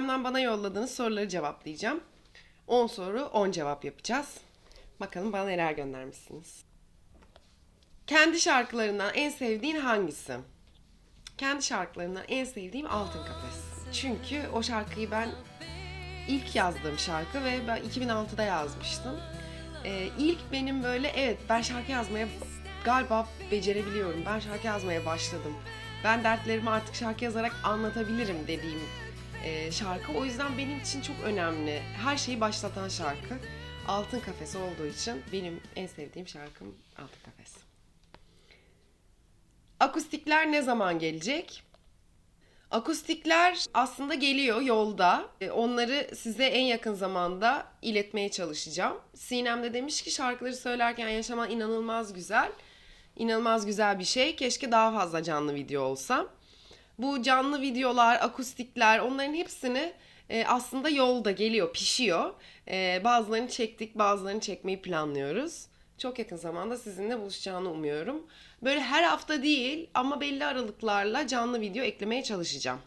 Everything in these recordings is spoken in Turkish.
Instagram'dan bana yolladığınız soruları cevaplayacağım. 10 soru 10 cevap yapacağız. Bakalım bana neler göndermişsiniz. Kendi şarkılarından en sevdiğin hangisi? Kendi şarkılarımdan en sevdiğim Altın Kafes. Çünkü o şarkıyı ben ilk yazdığım şarkı ve ben 2006'da yazmıştım. Ee, ilk benim böyle evet ben şarkı yazmaya galiba becerebiliyorum. Ben şarkı yazmaya başladım. Ben dertlerimi artık şarkı yazarak anlatabilirim dediğim e, şarkı. O yüzden benim için çok önemli. Her şeyi başlatan şarkı. Altın Kafes olduğu için benim en sevdiğim şarkım Altın Kafes. Akustikler ne zaman gelecek? Akustikler aslında geliyor yolda. E, Onları size en yakın zamanda iletmeye çalışacağım. Sinem de demiş ki şarkıları söylerken yaşaman inanılmaz güzel. İnanılmaz güzel bir şey. Keşke daha fazla canlı video olsa. Bu canlı videolar, akustikler onların hepsini e, aslında yolda geliyor, pişiyor. E, bazılarını çektik, bazılarını çekmeyi planlıyoruz. Çok yakın zamanda sizinle buluşacağını umuyorum. Böyle her hafta değil ama belli aralıklarla canlı video eklemeye çalışacağım.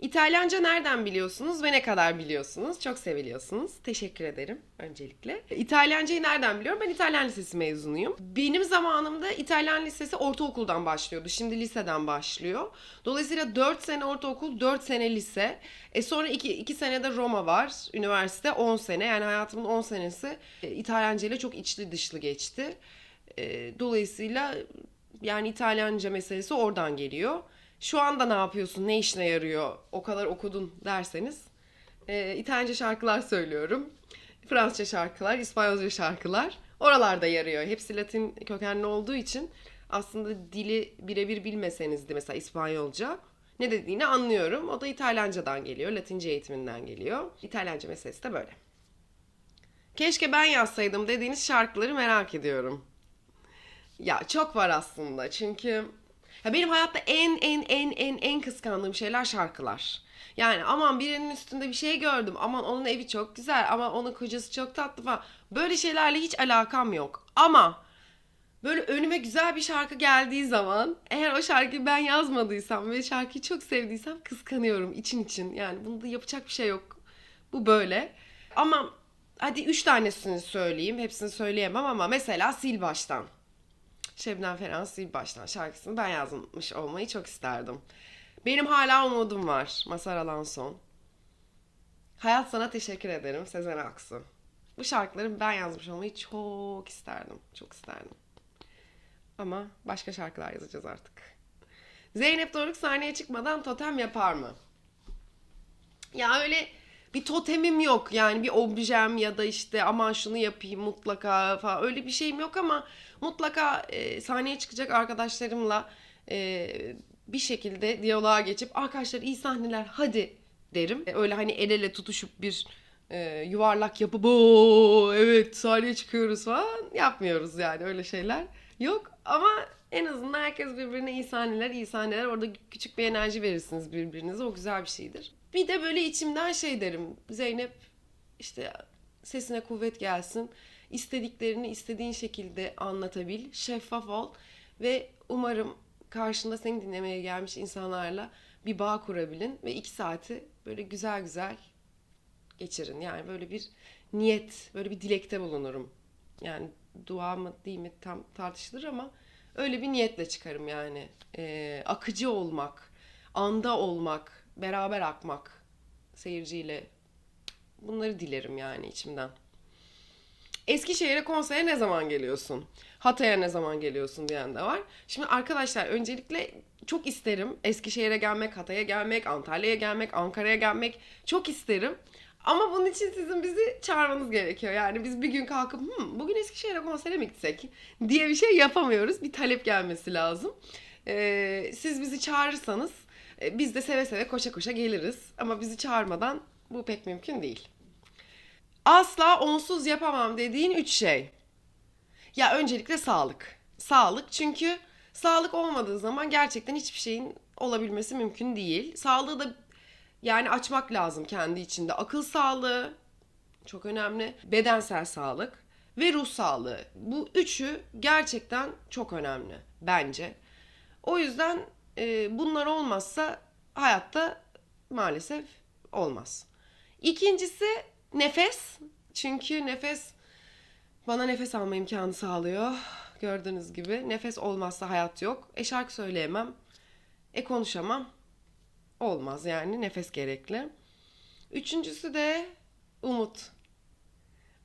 İtalyanca nereden biliyorsunuz ve ne kadar biliyorsunuz? Çok seviliyorsunuz. Teşekkür ederim öncelikle. İtalyancayı nereden biliyorum? Ben İtalyan Lisesi mezunuyum. Benim zamanımda İtalyan Lisesi ortaokuldan başlıyordu. Şimdi liseden başlıyor. Dolayısıyla 4 sene ortaokul, 4 sene lise. E sonra 2, 2 sene de Roma var. Üniversite 10 sene. Yani hayatımın 10 senesi e, İtalyanca ile çok içli dışlı geçti. E, dolayısıyla yani İtalyanca meselesi oradan geliyor. Şu anda ne yapıyorsun, ne işine yarıyor, o kadar okudun derseniz e, İtalyanca şarkılar söylüyorum. Fransızca şarkılar, İspanyolca şarkılar oralarda yarıyor. Hepsi Latin kökenli olduğu için aslında dili birebir bilmeseniz de mesela İspanyolca ne dediğini anlıyorum. O da İtalyancadan geliyor, Latince eğitiminden geliyor. İtalyanca meselesi de böyle. Keşke ben yazsaydım dediğiniz şarkıları merak ediyorum. Ya çok var aslında çünkü ya benim hayatta en en en en en kıskandığım şeyler şarkılar. Yani aman birinin üstünde bir şey gördüm. Aman onun evi çok güzel. Ama onun kocası çok tatlı falan. Böyle şeylerle hiç alakam yok. Ama böyle önüme güzel bir şarkı geldiği zaman eğer o şarkıyı ben yazmadıysam ve şarkıyı çok sevdiysem kıskanıyorum için için. Yani bunda yapacak bir şey yok. Bu böyle. Ama hadi üç tanesini söyleyeyim. Hepsini söyleyemem ama mesela Sil Baştan. Şebnem Ferah Sil Baştan şarkısını ben yazmış olmayı çok isterdim. Benim hala umudum var. Masar Alanson. Hayat sana teşekkür ederim. Sezen Aksu. Bu şarkıları ben yazmış olmayı çok isterdim. Çok isterdim. Ama başka şarkılar yazacağız artık. Zeynep Doruk sahneye çıkmadan totem yapar mı? Ya öyle bir totemim yok. Yani bir objem ya da işte aman şunu yapayım mutlaka falan. Öyle bir şeyim yok ama mutlaka e, sahneye çıkacak arkadaşlarımla e, bir şekilde diyaloğa geçip arkadaşlar iyi sahneler hadi derim. E, Öyle hani el ele tutuşup bir e, yuvarlak yapıp o evet sahneye çıkıyoruz falan yapmıyoruz yani. Öyle şeyler yok ama en azından herkes birbirine iyi sahneler iyi sahneler orada küçük bir enerji verirsiniz birbirinize o güzel bir şeydir. Bir de böyle içimden şey derim Zeynep işte sesine kuvvet gelsin istediklerini istediğin şekilde anlatabil şeffaf ol ve umarım karşında seni dinlemeye gelmiş insanlarla bir bağ kurabilin ve iki saati böyle güzel güzel geçirin. Yani böyle bir niyet, böyle bir dilekte bulunurum. Yani dua mı değil mi tam tartışılır ama öyle bir niyetle çıkarım yani. Ee, akıcı olmak, anda olmak, beraber akmak seyirciyle. Bunları dilerim yani içimden. Eskişehir'e konsere ne zaman geliyorsun? Hatay'a ne zaman geliyorsun diyen de var. Şimdi arkadaşlar öncelikle çok isterim Eskişehir'e gelmek, Hatay'a gelmek, Antalya'ya gelmek, Ankara'ya gelmek çok isterim. Ama bunun için sizin bizi çağırmanız gerekiyor. Yani biz bir gün kalkıp "Hmm, bugün Eskişehir'e konsere mi gitsek diye bir şey yapamıyoruz. Bir talep gelmesi lazım. Ee, siz bizi çağırırsanız e, biz de seve seve koşa koşa geliriz. Ama bizi çağırmadan bu pek mümkün değil. Asla onsuz yapamam dediğin üç şey. Ya öncelikle sağlık. Sağlık çünkü sağlık olmadığı zaman gerçekten hiçbir şeyin olabilmesi mümkün değil. Sağlığı da yani açmak lazım kendi içinde. Akıl sağlığı çok önemli. Bedensel sağlık ve ruh sağlığı. Bu üçü gerçekten çok önemli bence. O yüzden e, bunlar olmazsa hayatta maalesef olmaz. İkincisi nefes. Çünkü nefes bana nefes alma imkanı sağlıyor. Gördüğünüz gibi nefes olmazsa hayat yok. E şarkı söyleyemem. E konuşamam. Olmaz yani nefes gerekli. Üçüncüsü de umut.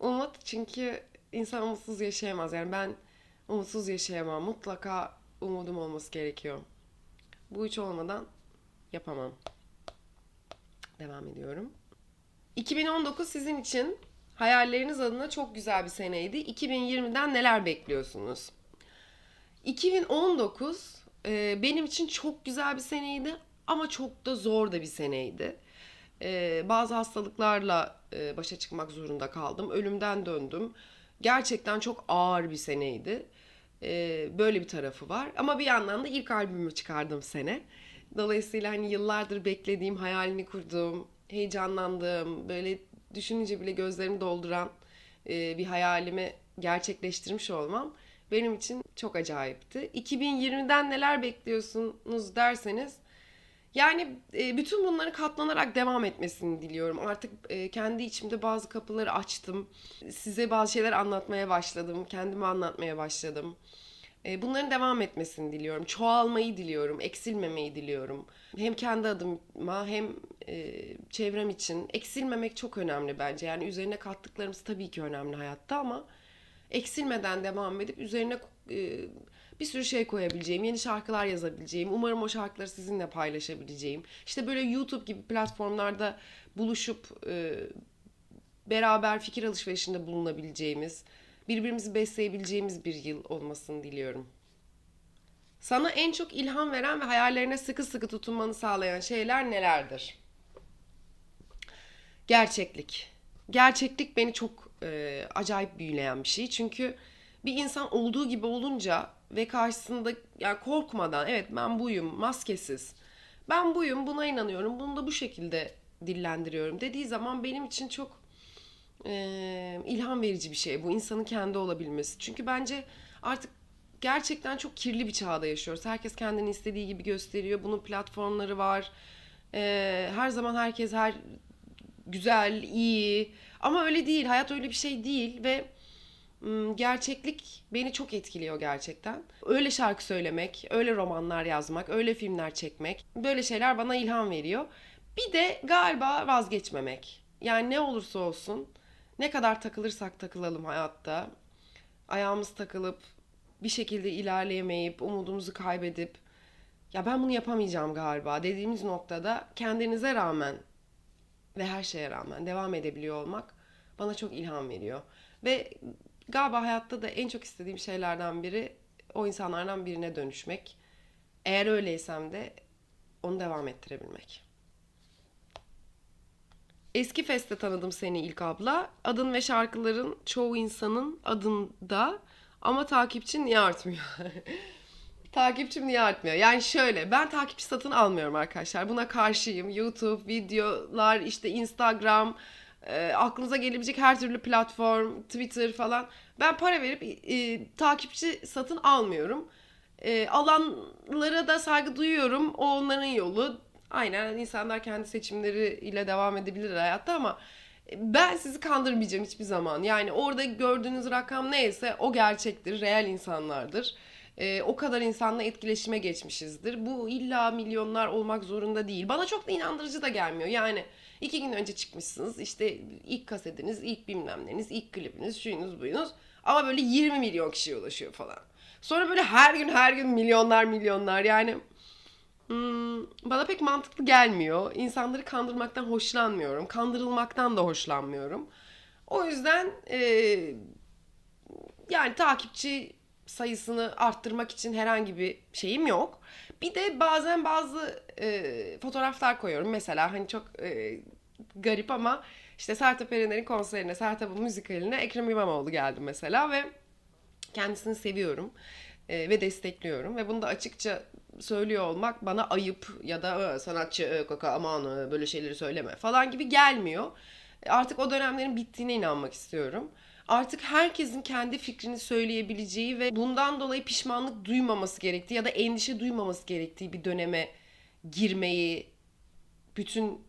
Umut çünkü insan umutsuz yaşayamaz. Yani ben umutsuz yaşayamam. Mutlaka umudum olması gerekiyor. Bu üç olmadan yapamam. Devam ediyorum. 2019 sizin için hayalleriniz adına çok güzel bir seneydi. 2020'den neler bekliyorsunuz? 2019 e, benim için çok güzel bir seneydi ama çok da zor da bir seneydi. E, bazı hastalıklarla e, başa çıkmak zorunda kaldım. Ölümden döndüm. Gerçekten çok ağır bir seneydi. E, böyle bir tarafı var. Ama bir yandan da ilk albümümü çıkardım sene. Dolayısıyla hani yıllardır beklediğim, hayalini kurduğum, heyecanlandığım, böyle düşününce bile gözlerimi dolduran e, bir hayalimi gerçekleştirmiş olmam benim için çok acayipti. 2020'den neler bekliyorsunuz derseniz yani e, bütün bunları katlanarak devam etmesini diliyorum. Artık e, kendi içimde bazı kapıları açtım. Size bazı şeyler anlatmaya başladım. Kendime anlatmaya başladım. E, bunların devam etmesini diliyorum. Çoğalmayı diliyorum. Eksilmemeyi diliyorum. Hem kendi adıma hem e, çevrem için. Eksilmemek çok önemli bence. Yani üzerine kattıklarımız tabii ki önemli hayatta ama eksilmeden devam edip üzerine e, bir sürü şey koyabileceğim, yeni şarkılar yazabileceğim, umarım o şarkıları sizinle paylaşabileceğim. İşte böyle YouTube gibi platformlarda buluşup e, beraber fikir alışverişinde bulunabileceğimiz, birbirimizi besleyebileceğimiz bir yıl olmasını diliyorum. Sana en çok ilham veren ve hayallerine sıkı sıkı tutunmanı sağlayan şeyler nelerdir? Gerçeklik. Gerçeklik beni çok e, acayip büyüleyen bir şey. Çünkü bir insan olduğu gibi olunca ve karşısında yani korkmadan evet ben buyum maskesiz. Ben buyum buna inanıyorum bunu da bu şekilde dillendiriyorum dediği zaman benim için çok e, ilham verici bir şey bu insanın kendi olabilmesi. Çünkü bence artık gerçekten çok kirli bir çağda yaşıyoruz. Herkes kendini istediği gibi gösteriyor. Bunun platformları var. E, her zaman herkes her güzel, iyi ama öyle değil. Hayat öyle bir şey değil ve gerçeklik beni çok etkiliyor gerçekten. Öyle şarkı söylemek, öyle romanlar yazmak, öyle filmler çekmek, böyle şeyler bana ilham veriyor. Bir de galiba vazgeçmemek. Yani ne olursa olsun, ne kadar takılırsak takılalım hayatta, ayağımız takılıp bir şekilde ilerleyemeyip, umudumuzu kaybedip ya ben bunu yapamayacağım galiba dediğimiz noktada kendinize rağmen ve her şeye rağmen devam edebiliyor olmak bana çok ilham veriyor. Ve Galiba hayatta da en çok istediğim şeylerden biri o insanlardan birine dönüşmek. Eğer öyleysem de onu devam ettirebilmek. Eski Fest'te tanıdım seni ilk abla. Adın ve şarkıların çoğu insanın adında ama takipçin niye artmıyor? Takipçim niye artmıyor? Yani şöyle ben takipçi satın almıyorum arkadaşlar. Buna karşıyım. YouTube, videolar, işte Instagram, e, aklınıza gelebilecek her türlü platform, Twitter falan. Ben para verip e, takipçi satın almıyorum. E, alanlara da saygı duyuyorum. O onların yolu. Aynen insanlar kendi seçimleriyle devam edebilir hayatta ama ben sizi kandırmayacağım hiçbir zaman. Yani orada gördüğünüz rakam neyse o gerçektir, reel insanlardır. Ee, o kadar insanla etkileşime geçmişizdir. Bu illa milyonlar olmak zorunda değil. Bana çok da inandırıcı da gelmiyor. Yani iki gün önce çıkmışsınız işte ilk kasetiniz, ilk bilmemleriniz, ilk klibiniz, şuyunuz buyunuz. Ama böyle 20 milyon kişiye ulaşıyor falan. Sonra böyle her gün her gün milyonlar milyonlar yani hmm, bana pek mantıklı gelmiyor. İnsanları kandırmaktan hoşlanmıyorum. Kandırılmaktan da hoşlanmıyorum. O yüzden e, yani takipçi sayısını arttırmak için herhangi bir şeyim yok. Bir de bazen bazı e, fotoğraflar koyuyorum. Mesela hani çok e, garip ama işte Sertab Erener'in konserine, Sertab'ın müzikaline Ekrem İmamoğlu geldi mesela ve kendisini seviyorum e, ve destekliyorum ve bunu da açıkça söylüyor olmak bana ayıp ya da sanatçı kaka aman böyle şeyleri söyleme falan gibi gelmiyor. Artık o dönemlerin bittiğine inanmak istiyorum artık herkesin kendi fikrini söyleyebileceği ve bundan dolayı pişmanlık duymaması gerektiği ya da endişe duymaması gerektiği bir döneme girmeyi bütün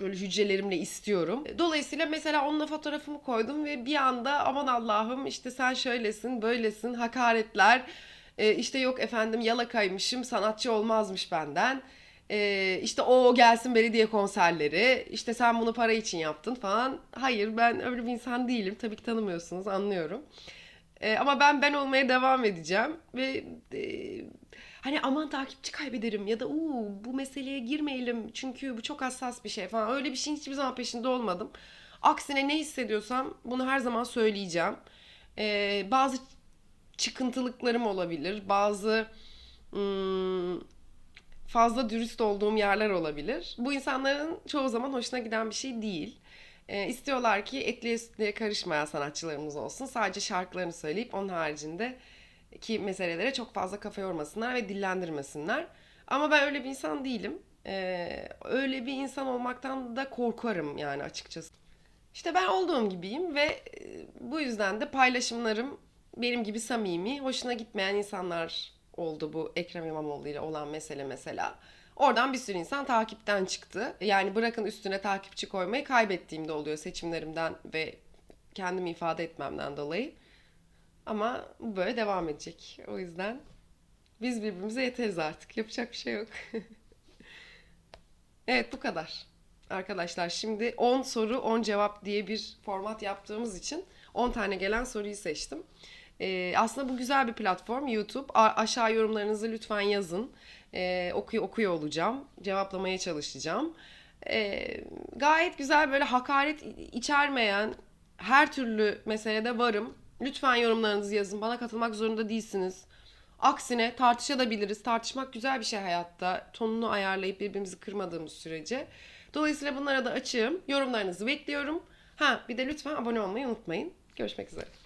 böyle hücrelerimle istiyorum. Dolayısıyla mesela onunla fotoğrafımı koydum ve bir anda aman Allah'ım işte sen şöylesin, böylesin, hakaretler. E, işte yok efendim yalakaymışım, sanatçı olmazmış benden. E, işte o gelsin belediye konserleri. İşte sen bunu para için yaptın falan. Hayır ben öyle bir insan değilim. Tabii ki tanımıyorsunuz anlıyorum. E, ama ben ben olmaya devam edeceğim ve e, hani aman takipçi kaybederim ya da uuu bu meseleye girmeyelim çünkü bu çok hassas bir şey falan öyle bir şeyin hiçbir zaman peşinde olmadım. Aksine ne hissediyorsam bunu her zaman söyleyeceğim. E, bazı çıkıntılıklarım olabilir, bazı hmm, fazla dürüst olduğum yerler olabilir. Bu insanların çoğu zaman hoşuna giden bir şey değil. E, istiyorlar ki etliye sütlüye karışmayan sanatçılarımız olsun. Sadece şarkılarını söyleyip onun haricinde ki meselelere çok fazla kafa yormasınlar ve dillendirmesinler. Ama ben öyle bir insan değilim. E, öyle bir insan olmaktan da korkarım yani açıkçası. İşte ben olduğum gibiyim ve e, bu yüzden de paylaşımlarım benim gibi samimi, hoşuna gitmeyen insanlar oldu bu Ekrem İmamoğlu ile olan mesele mesela. Oradan bir sürü insan takipten çıktı. Yani bırakın üstüne takipçi koymayı kaybettiğim de oluyor seçimlerimden ve kendimi ifade etmemden dolayı. Ama bu böyle devam edecek. O yüzden biz birbirimize yeteriz artık. Yapacak bir şey yok. evet bu kadar. Arkadaşlar şimdi 10 soru 10 cevap diye bir format yaptığımız için 10 tane gelen soruyu seçtim. Ee, aslında bu güzel bir platform YouTube. A- aşağı yorumlarınızı lütfen yazın. Ee, okuyor okuyor olacağım. Cevaplamaya çalışacağım. Ee, gayet güzel böyle hakaret içermeyen her türlü meselede varım. Lütfen yorumlarınızı yazın. Bana katılmak zorunda değilsiniz. Aksine tartışabiliriz. Tartışmak güzel bir şey hayatta. Tonunu ayarlayıp birbirimizi kırmadığımız sürece. Dolayısıyla bunlara da açığım. Yorumlarınızı bekliyorum. Ha bir de lütfen abone olmayı unutmayın. Görüşmek üzere.